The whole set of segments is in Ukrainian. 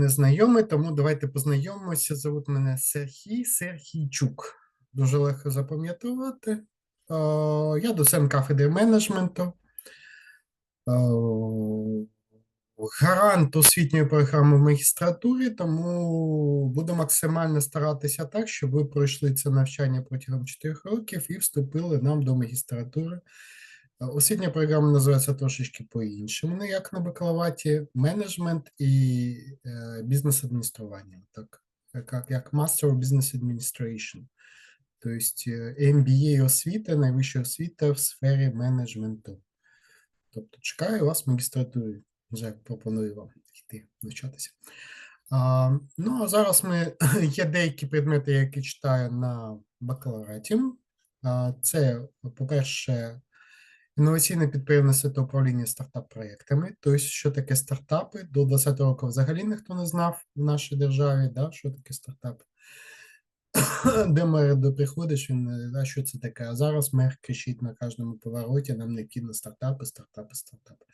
незнайомий, тому давайте познайомимося. Зовут мене Сергій Сергійчук. Дуже легко запам'ятувати. Я доцент кафедри менеджменту. Гарант освітньої програми в магістратурі, тому буду максимально старатися так, щоб ви пройшли це навчання протягом 4 років і вступили нам до магістратури. Освітня програма називається трошечки по-іншому, не як на бакалавраті, менеджмент і е, бізнес-адміністрування, так, як, як Master of Business Administration. Тобто е, MBA освіта, найвища освіта в сфері менеджменту. Тобто чекаю вас в магістратурі, вже пропоную вам йти навчатися. А, ну, а зараз ми є деякі предмети, які читаю на бакалавраті. Це, по-перше, інноваційне підприємництво та управління стартап-проєктами. Тобто, що таке стартапи? До 20 років взагалі ніхто не знав в нашій державі, да, що таке стартап. Де мер до приходиш, він знає, що це таке. А зараз мер кричить на кожному повороті, нам необхідно стартапи, стартапи, стартапи.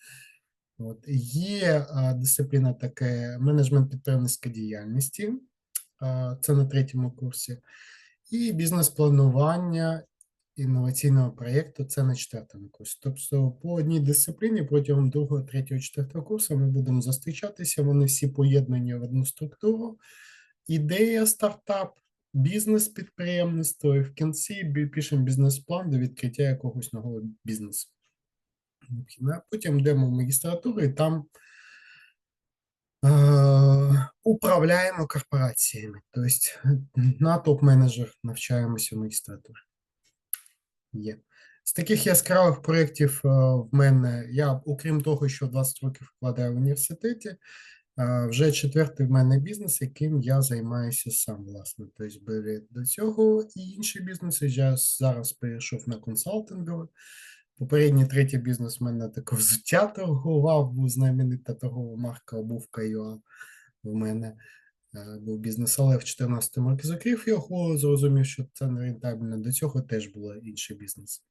От. Є а, дисципліна таке менеджмент підприємницької діяльності, а, це на третьому курсі, і бізнес-планування інноваційного проєкту це на четвертому курсі. Тобто по одній дисципліні протягом другого, третього, четвертого курсу ми будемо зустрічатися, вони всі поєднані в одну структуру. Ідея стартап, бізнес-підприємництво, і в кінці пишемо бізнес-план до відкриття якогось нового бізнесу. Потім йдемо в магістратуру і там е, управляємо корпораціями. Тобто на топ-менеджер навчаємося в магістратурі. Є. З таких яскравих проєктів е, в мене, я, окрім того, що 20 років вкладаю в університеті, е, вже четвертий в мене бізнес, яким я займаюся сам, власне. Тобто були до цього і інші бізнеси. Я зараз перейшов на консалтинговий. Попередній третій бізнес в мене таке взуття торгував, був знаменита торгова марка обувка в мене. Був бізнес, але в 2014 році закрив його, зрозумів, що це не рентабельно. До цього теж було інший бізнес.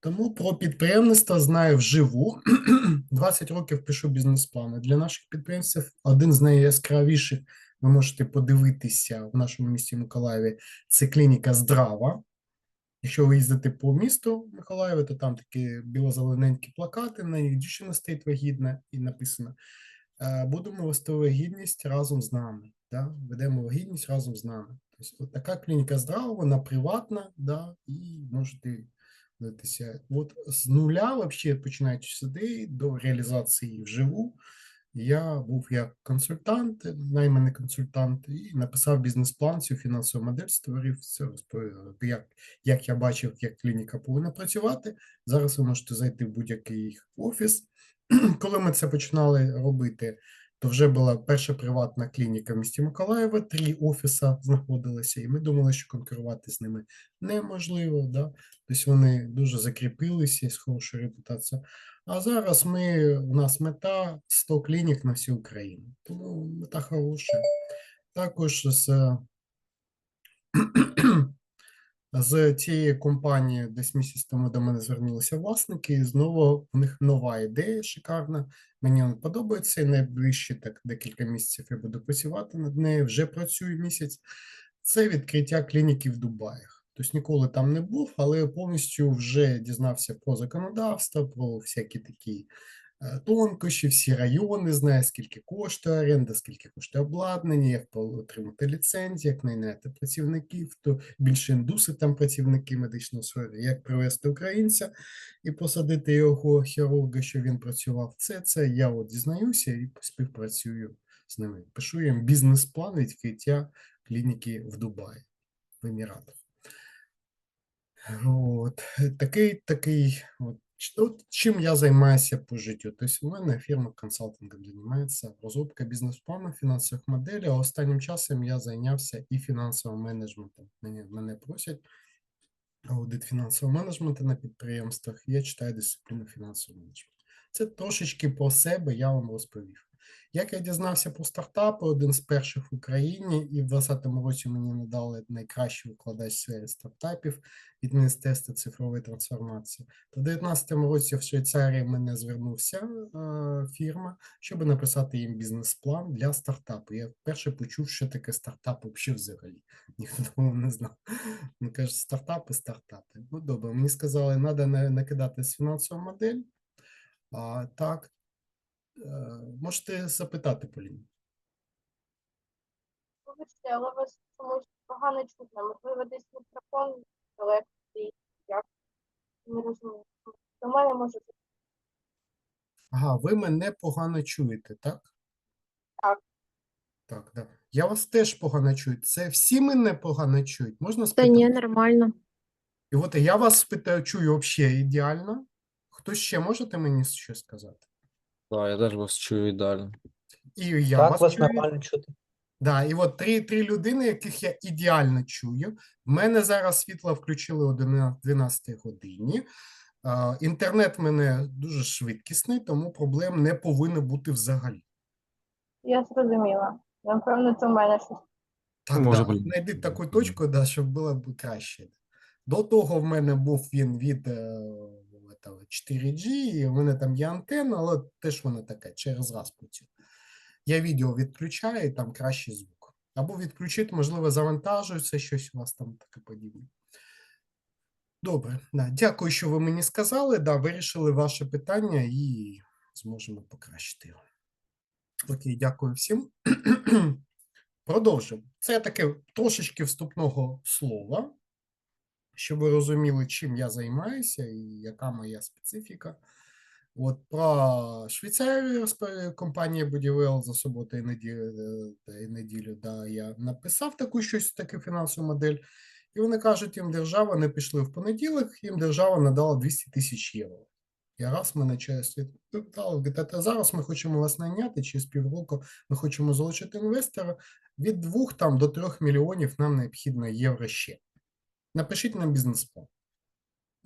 Тому про підприємництво знаю вживу. 20 років пишу бізнес-плани. Для наших підприємців один з найяскравіших, ви можете подивитися в нашому місті Миколаєві, це клініка Здрава. Якщо ви їздите по місту Миколаєва, то там такі біло-зелененькі плакати, на них дівчина стоїть вагітна і написано е, будемо вести вагітність разом з нами. Да? Ведемо вагітність разом з нами. Тобто, от така клініка здрава, вона приватна, да? і можете дивитися. От з нуля, вообще, починаючи ідеї до реалізації вживу, я був як консультант, найманий консультант, і написав бізнес-план, цю фінансову модель створив, все розповів, як, як я бачив, як клініка повинна працювати. Зараз ви можете зайти в будь-який офіс. Коли ми це починали робити, то вже була перша приватна клініка в місті Миколаєва, три офіса знаходилися, і ми думали, що конкурувати з ними неможливо. Да? Тобто вони дуже закріпилися з хорошою репутацією. А зараз ми, у нас мета 100 клінік на всю Україну. Тому мета хороша. Також з з цієї компанії десь місяць тому до мене звернулися власники, і знову в них нова ідея шикарна. Мені вона подобається. І найближче так декілька місяців я буду працювати над нею. Вже працюю місяць. Це відкриття клініки в Дубаях. Тобто ніколи там не був, але повністю вже дізнався про законодавство, про всякі такі тонкощі, всі райони, знаю, скільки коштує оренда, скільки коштує обладнання, як отримати ліцензію, як найняти працівників, то більше індуси там працівники медичної сфери, як привезти українця і посадити його хірурга, що він працював. Це, це я от дізнаюся і співпрацюю з ними. Пишу їм бізнес-план відкриття клініки в Дубаї, в Еміратах. От, такий, такий, от, ч- от чим я займаюся по життю. Тобто у мене фірма консалтингом займається розробка бізнес-плану, фінансових моделей, а останнім часом я зайнявся і фінансовим менеджментом. Мене, мене просять аудит фінансового менеджменту на підприємствах, я читаю дисципліну фінансового менеджменту. Це трошечки про себе я вам розповів. Як я дізнався про стартапи, один з перших в Україні, і в 2020 році мені надали найкращий викладач сфері стартапів від Міністерства цифрової трансформації. То в 2019 році в Швейцарії мене звернувся е, фірма, щоб написати їм бізнес-план для стартапу. Я вперше почув, що таке стартап взагалі взагалі. Ніхто такого не знав. Він каже, стартапи, стартапи. Ну добре, мені сказали, треба накидати фінансову модель. А, так, Е, можете запитати, Поліна. Вибачте, але вас чомусь погано чутно. Можливо, десь мікрофон далеко. Як? Не розумію. До мене може бути. Ага, ви мене погано чуєте, так? Так. Так, да. Я вас теж погано чую. Це всі мене погано чують? Можна Та спитати? ні, нормально. І от я вас спитаю, чую взагалі ідеально. Хто ще можете мені щось сказати? Так, я теж вас чую ідеально. І я Так, вас вас чую. нормально чути. Да, і от три, три людини, яких я ідеально чую. В мене зараз світло включили о 12 годині. А, Інтернет в мене дуже швидкісний, тому проблем не повинно бути взагалі. Я зрозуміла. Напевно, це в мене щось. Так, Може, да. Знайди таку точку, да, щоб було б краще. До того в мене був він від е, 4G, і в мене там є антенна, але теж вона така через раз працює. Я відео відключаю, і там кращий звук. Або відключити, можливо, завантажується щось у вас там таке подібне. Добре, да. дякую, що ви мені сказали. Да, вирішили ваше питання і зможемо покращити його. Окей, дякую всім. Продовжимо. Це таке трошечки вступного слова, щоб ви розуміли, чим я займаюся і яка моя специфіка. От про Швейцарію компанія Будівел за суботу і неділю, і неділю да, я написав таку щось, таку фінансову модель. І вони кажуть, їм держава не пішли в понеділок, їм держава надала 200 тисяч євро. Я раз мене через питали, говорить, «А зараз ми хочемо вас найняти, через півроку ми хочемо залучити інвестора. Від 2 там, до 3 мільйонів нам необхідно євро ще. Напишіть нам бізнес-план.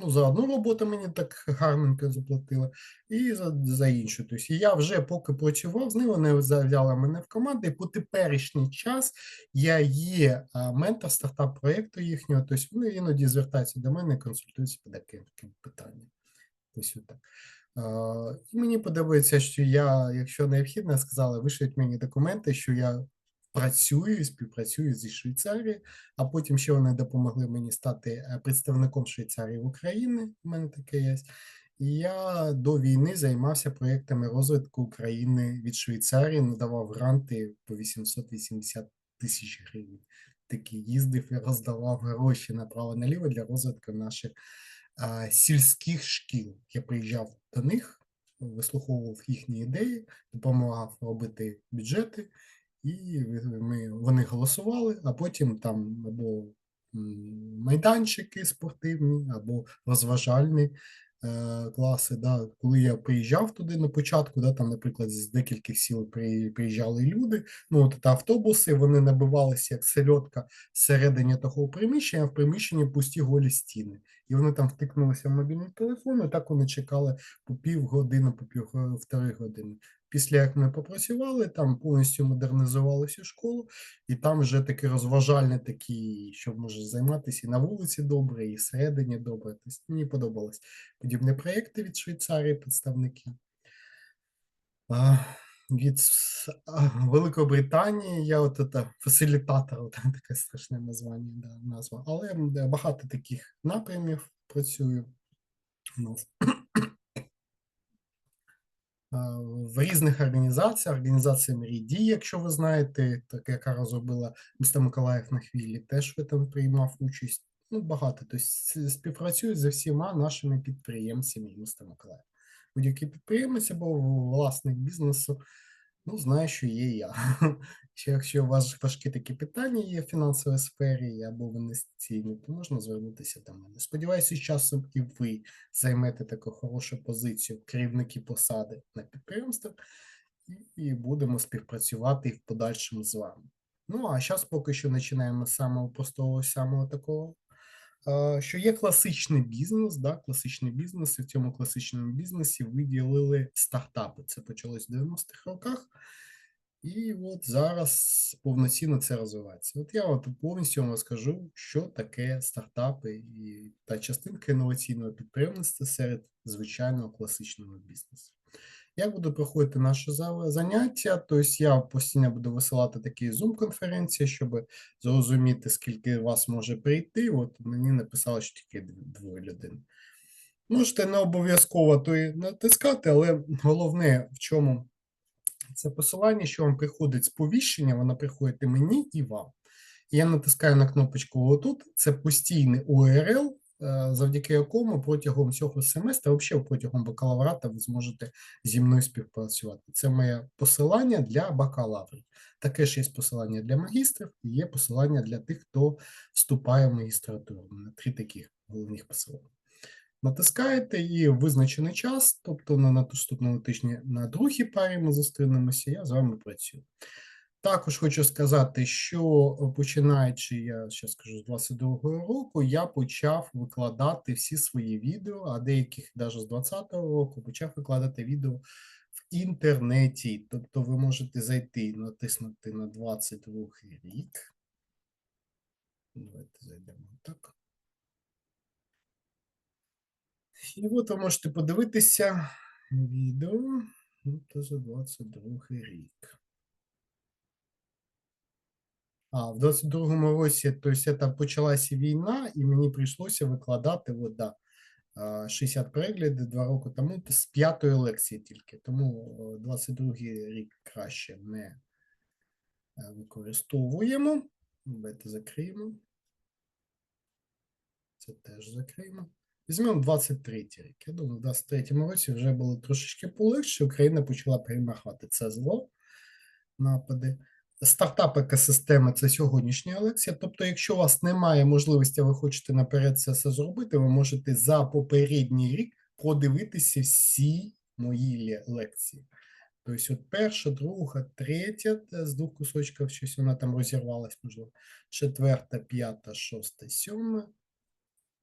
Ну, за одну роботу мені так гарненько заплатили, і за, за іншу. Тобто я вже поки працював з ними, вони взяли мене в команду, і по теперішній час я є ментор стартап-проєкту їхнього, тобто вони іноді звертаються до мене, і консультуються по таким, питанням. Ось отак. А, І мені подобається, що я, якщо необхідно, сказали, вишліть мені документи, що я працюю співпрацюю зі Швейцарією, а потім ще вони допомогли мені стати е, представником Швейцарії в Україні. У мене таке є. І я до війни займався проєктами розвитку України від Швейцарії, надавав гранти по 880 тисяч гривень. Такі їздив і роздавав гроші направо-наліво для розвитку наших а, сільських шкіл. Я приїжджав до них, вислуховував їхні ідеї, допомагав робити бюджети, і ми, вони голосували, а потім там або майданчики спортивні, або розважальні е, класи. Да. Коли я приїжджав туди на початку, да, там, наприклад, з декількох сіл приїжджали люди, ну, от, та автобуси, вони набивалися як сельодка всередині того приміщення, а в приміщенні пусті голі стіни. І вони там втикнулися в мобільний телефон, і так вони чекали по півгодини, по півтори години. Після як ми попрацювали, там повністю модернізували всю школу, і там вже такі розважальні такі, що може займатися і на вулиці добре, і всередині добре. Тобто мені подобалось подібні проєкти від Швейцарії, представники. Від а, Великобританії я от это, фасилітатор, от таке страшне названня, да, назва. Але багато таких напрямів працюю у нас. А, В різних організаціях, організація Мрій якщо ви знаєте, так яка розробила місто Миколаїв на хвилі, теж в этом приймав участь. Ну, багато. Тобто співпрацюють зі всіма нашими підприємцями міста Миколаїв. Будь-який підприємець або власник бізнесу, ну, знає, що є я. Якщо у вас важкі такі питання є в фінансовій сфері або в інвестиційній, то можна звернутися до мене. Сподіваюся, з часом і ви займете таку хорошу позицію керівники посади на підприємствах, і- будемо співпрацювати в подальшому з вами. Ну, а зараз поки що починаємо з самого простого, самого такого що є класичний бізнес, да, класичний бізнес, і в цьому класичному бізнесі виділили стартапи. Це почалось в 90-х роках. І от зараз повноцінно це розвивається. От я от повністю вам розкажу, що таке стартапи і та частинка інноваційного підприємництва серед звичайного класичного бізнесу. Як буду проходити наше заняття? Тобто я постійно буду висилати такі Zoom-конференції, щоб зрозуміти, скільки вас може прийти. От мені написали, що тільки двоє людей. Можете не обов'язково то і натискати, але головне в чому це посилання, що вам приходить сповіщення, воно приходить і мені і вам. Я натискаю на кнопочку отут. Це постійний URL, завдяки якому протягом цього семестру, взагалі протягом бакалаврата, ви зможете зі мною співпрацювати. Це моє посилання для бакалаврів. Таке ж є посилання для магістрів і є посилання для тих, хто вступає в магістратуру. Три таких головних посилання. Натискаєте і в визначений час, тобто на наступному тижні на другій парі ми зустрінемося, я з вами працюю. Також хочу сказати, що е, починаючи, я ще скажу, з 22-го року, я почав викладати всі свої відео, а деяких навіть з 20-го року почав викладати відео в інтернеті. Тобто ви можете зайти, натиснути на 22-й рік. Давайте зайдемо так. І от ви можете подивитися відео ну, то за 22 рік. А, в 22-му році, то есть это почалася війна, і мені прийшлося викладати от, да, 60 переглядів два роки тому з п'ятої лекції тільки. Тому 22-й рік краще не е, використовуємо. Давайте закриємо. Це теж закриємо. Візьмемо 23 рік. Я думаю, в 23-му році вже було трошечки полегше. Україна почала перемагати це зло, напади. Стартап екосистеми це сьогоднішня лекція. Тобто, якщо у вас немає можливості, ви хочете наперед це все зробити, ви можете за попередній рік продивитися всі мої лекції. Тобто, от перша, друга, третя з двох кусочків щось вона там розірвалась, можливо. Четверта, п'ята, шоста, сьома,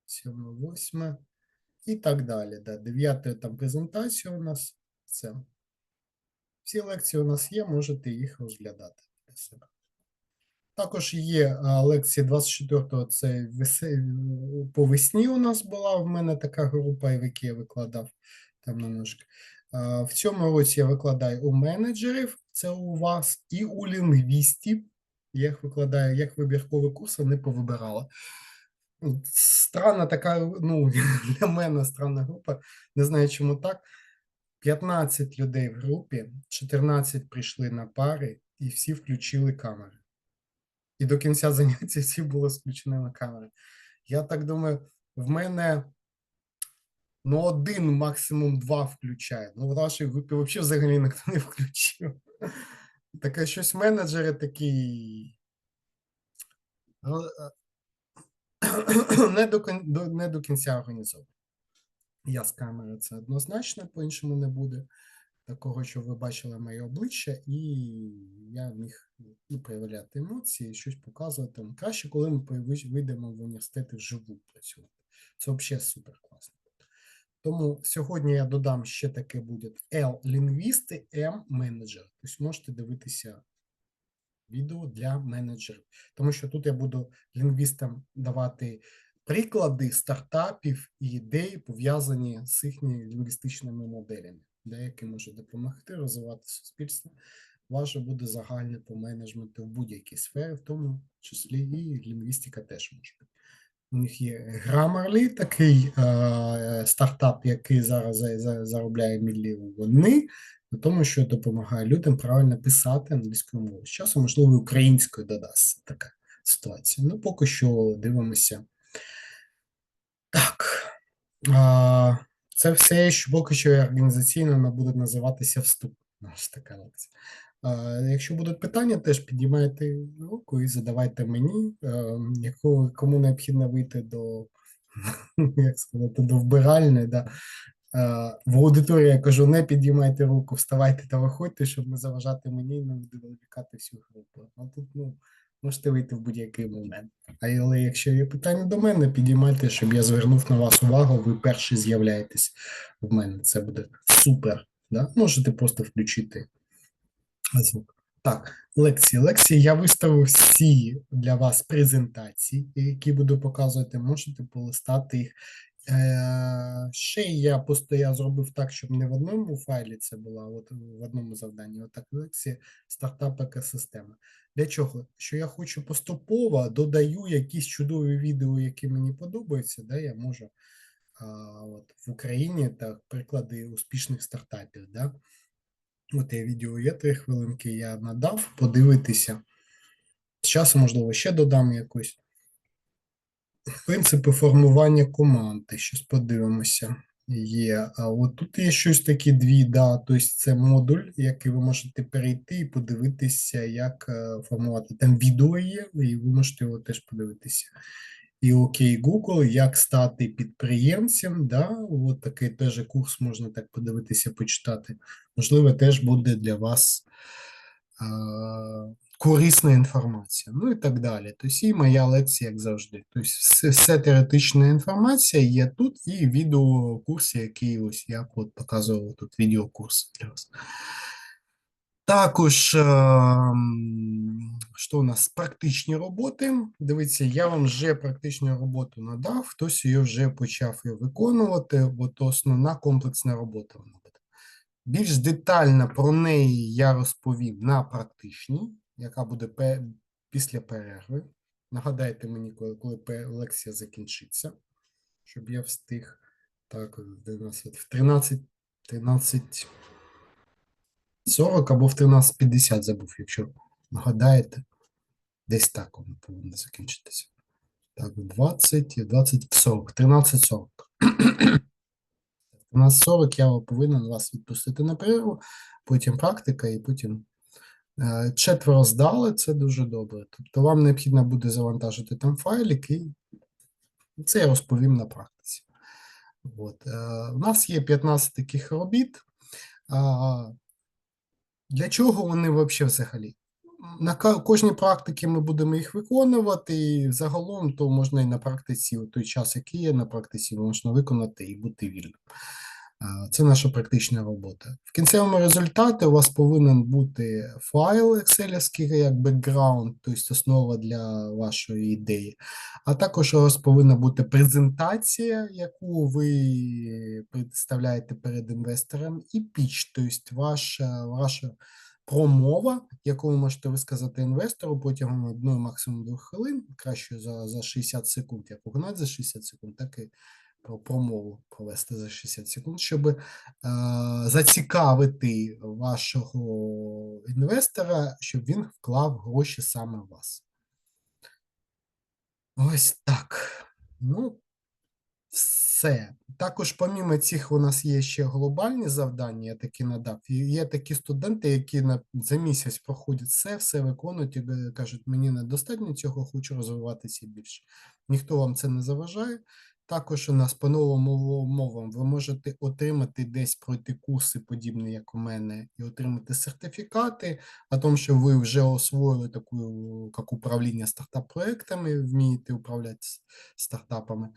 сьома, восьма і так далі. Да. Дев'ята там презентація у нас. Це. Всі лекції у нас є, можете їх розглядати себе. Також є лекції 24-го, це по весні у нас була в мене така група, в якій я викладав там немножко. В цьому році я викладаю у менеджерів, це у вас, і у лінгвістів. Я їх викладаю як вибіркові курси, не повибирала. Странна така, ну, для мене странна група. Не знаю, чому так. 15 людей в групі, 14 прийшли на пари, і всі включили камери. І до кінця заняття всі були включені камери. Я так думаю, в мене ну, один, максимум два включає. Ну, в нашій групі взагалі взагалі ніхто не включив. Таке щось менеджери такі. ну, е, Не до, до, не до кінця організовані. Я з камери це однозначно, по-іншому не буде. Такого, що ви бачили моє обличчя, і я міг ну, проявляти емоції, щось показувати. Краще, коли ми вийдемо в університет і вживу працювати. Це взагалі супер класно. Тому сьогодні я додам ще таке буде L лінгвісти, M менеджер. Тобто можете дивитися відео для менеджерів. Тому що тут я буду лінгвістам давати приклади стартапів і ідей, пов'язані з їхніми лінгвістичними моделями, деякі можуть допомогти розвивати суспільство. Ваше буде загальне по менеджменту в будь-якій сфері, в тому числі і лінгвістика теж може бути. У них є Grammarly, такий е, стартап, який зараз за- за- заробляє мільйони, на тому, що допомагає людям правильно писати англійською мовою. З часом, можливо, українською додасться така ситуація. Ну, поки що дивимося. Так. А, це все, що поки що організаційно вона буде називатися вступ. Наша така лекція. Якщо будуть питання, теж піднімайте руку і задавайте мені, е, яку, кому необхідно вийти до, як сказати, до вбиральні, да, в аудиторії я кажу: не підіймайте руку, вставайте та виходьте, щоб не заважати мені і не відволікати всю групу. А тут ну, можете вийти в будь-який момент. Але якщо є питання до мене, підіймайте, щоб я звернув на вас увагу, ви перші з'являєтесь в мене. Це буде супер. Да? Можете просто включити звук. Так, лекції. Лекції я виставив всі для вас презентації, які буду показувати. Можете полистати їх. Е, ще я просто я зробив так, щоб не в одному файлі це було, а от в одному завданні. Отак лекції стартап екосистема. Для чого? Що я хочу поступово додаю якісь чудові відео, які мені подобаються, да, я можу а, от, в Україні так, приклади успішних стартапів. Да. От я відео є три хвилинки, я надав подивитися. З часом, можливо, ще додам якусь. Принципи формування команди. Щось подивимося. Є. А от тут є щось такі дві, да, тобто це модуль, який ви можете перейти і подивитися, як е, формувати. Там відео є, і ви можете його теж подивитися. І окей, Google, як стати підприємцем. Да, от такий теж курс можна так подивитися, почитати. Можливо, теж буде для вас е, корисна інформація. Ну і так далі. Тобто і моя лекція, як завжди. Тобто все, все теоретична інформація є тут, і відеокурси, які ось я от показував тут відеокурс для вас. Також, ем, що у нас? Практичні роботи. Дивіться, я вам вже практичну роботу надав, хтось її вже почав її виконувати. От основна комплексна робота вона буде. Більш детально про неї я розповім на практичній, яка буде після перерви. Нагадайте мені, коли, коли лекція закінчиться, щоб я встиг. Так, в 13, 13 40 або в 13.50 забув, якщо нагадаєте. Десь так воно повинно закінчитися. Так, 20, 20, 40, 13.40. 13.40 я повинен вас відпустити на перерву, потім практика і потім четверо здали, це дуже добре. Тобто вам необхідно буде завантажити там файлик, і це я розповім на практиці. От. е, У нас є 15 таких робіт. Для чого вони вообще взагалі? На кожній практиці ми будемо їх виконувати, і загалом то можна і на практиці, у той час, який є на практиці, можна виконати і бути вільним. Це наша практична робота. В кінцевому результаті у вас повинен бути файл Excel, як бекграунд, тобто основа для вашої ідеї. А також у вас повинна бути презентація, яку ви представляєте перед інвестором, і піч, тобто ваша, ваша промова, яку ви можете висказати інвестору протягом одної максимум двох хвилин, краще за, за 60 секунд, як виконати за 60 секунд, так і про промову провести за 60 секунд, щоб е, зацікавити вашого інвестора, щоб він вклав гроші саме в вас. Ось так. Ну, все. Також, помімо цих, у нас є ще глобальні завдання, я такі надав. Є такі студенти, які на, за місяць проходять все, все виконують і кажуть, мені недостатньо цього, хочу розвиватися більше. Ніхто вам це не заважає. Також у нас по новим умовам. Ви можете отримати десь пройти курси, подібні, як у мене, і отримати сертифікати. О том, що ви вже освоїли таку, як управління стартап-проектами, вмієте управляти стартапами,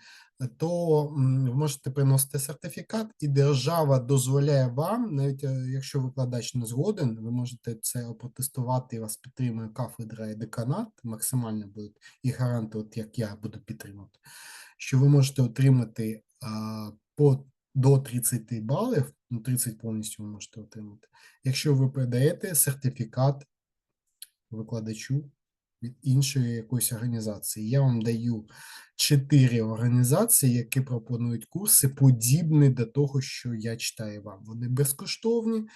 то ви можете приносити сертифікат, і держава дозволяє вам, навіть е, якщо викладач не згоден, ви можете це протестувати, і вас підтримує кафедра і деканат, максимально будуть і гаранти, от як я буду підтримувати, що ви можете отримати по до 30 балів, ну 30 повністю ви можете отримати, якщо ви передаєте сертифікат викладачу від іншої якоїсь організації. Я вам даю чотири організації, які пропонують курси, подібні до того, що я читаю вам. Вони безкоштовні.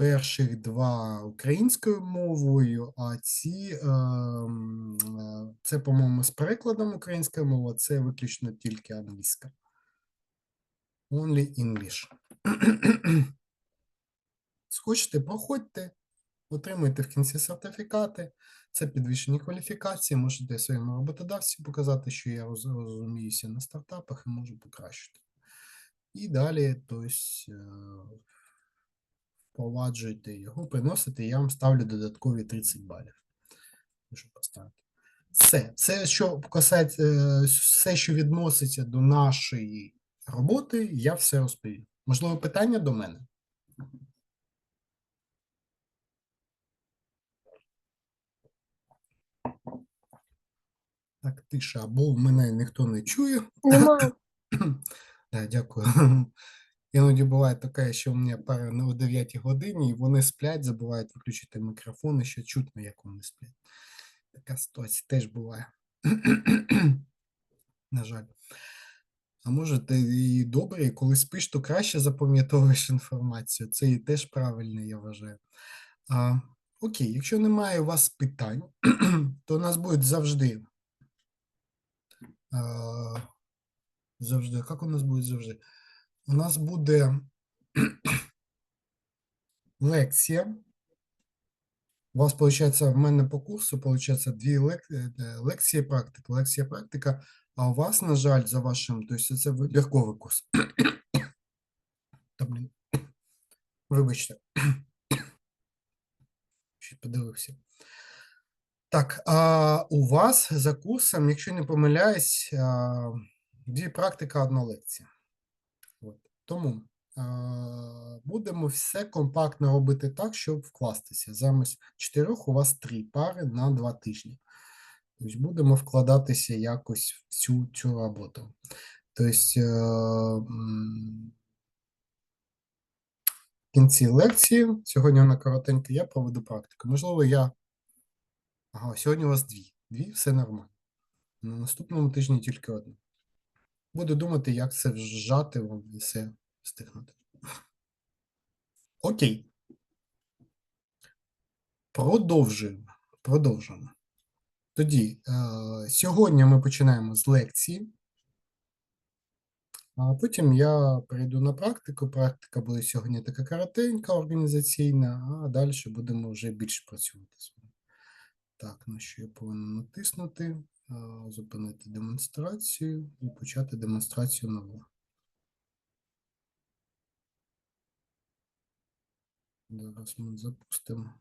Перших два українською мовою, а ці ем, е, це, по-моєму, з перекладом української мови, це виключно тільки англійська. Only English. Схочете, проходьте, отримуйте в кінці сертифікати. Це підвищені кваліфікації. Можете своєму роботодавцю показати, що я роз- розуміюся на стартапах і можу покращити. І далі, тобто, е, впроваджуєте його, приносите, я вам ставлю додаткові 30 балів. Поставити. Все, все, що касається, е, все, що відноситься до нашої роботи, я все розповів. Можливо, питання до мене? Так, тиша, або мене ніхто не чує. Немає. Да, дякую. Іноді буває таке, що у мене пара о 9 годині, і вони сплять, забувають виключити мікрофон, і ще чутно, як вони сплять. Така ситуація теж буває. На жаль. А може, ти і добре, і коли спиш, то краще запам'ятовуєш інформацію. Це і теж правильно, я вважаю. А, окей, якщо немає у вас питань, то у нас буде завжди. А, завжди. Як у нас буде завжди? У нас буде лекція. У вас, виходить, в мене по курсу, виходить, дві е, е, лекції практика. Лекція практика, а у вас, на жаль, за вашим, тобто це вибірковий курс. Вибачте. Ще подивився. Так, а у вас за курсом, якщо не помиляюсь, дві практика, одна лекція. Тому а, будемо все компактно робити так, щоб вкластися. Замість чотирьох у вас три пари на два тижні. Тобто будемо вкладатися якось в цю, цю роботу. Тобто е, в кінці лекції, сьогодні вона коротенька, я проведу практику. Можливо, я. Ага, сьогодні у вас дві. Дві, все нормально. На наступному тижні тільки одна. Буду думати, як це вжати вам все встигнути. Окей. Продовжуємо. Продовжуємо. Тоді, е, сьогодні ми починаємо з лекції. А потім я перейду на практику. Практика буде сьогодні така коротенька, організаційна, а далі будемо вже більше працювати з вами. Так, на що я повинен натиснути, а, зупинити демонстрацію і почати демонстрацію нову. Зараз ми запустимо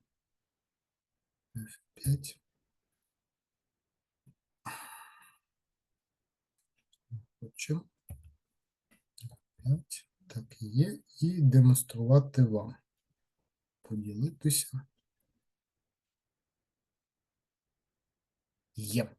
F5. Хочемо. 5. Так, є. І демонструвати вам. Поділитися. Є.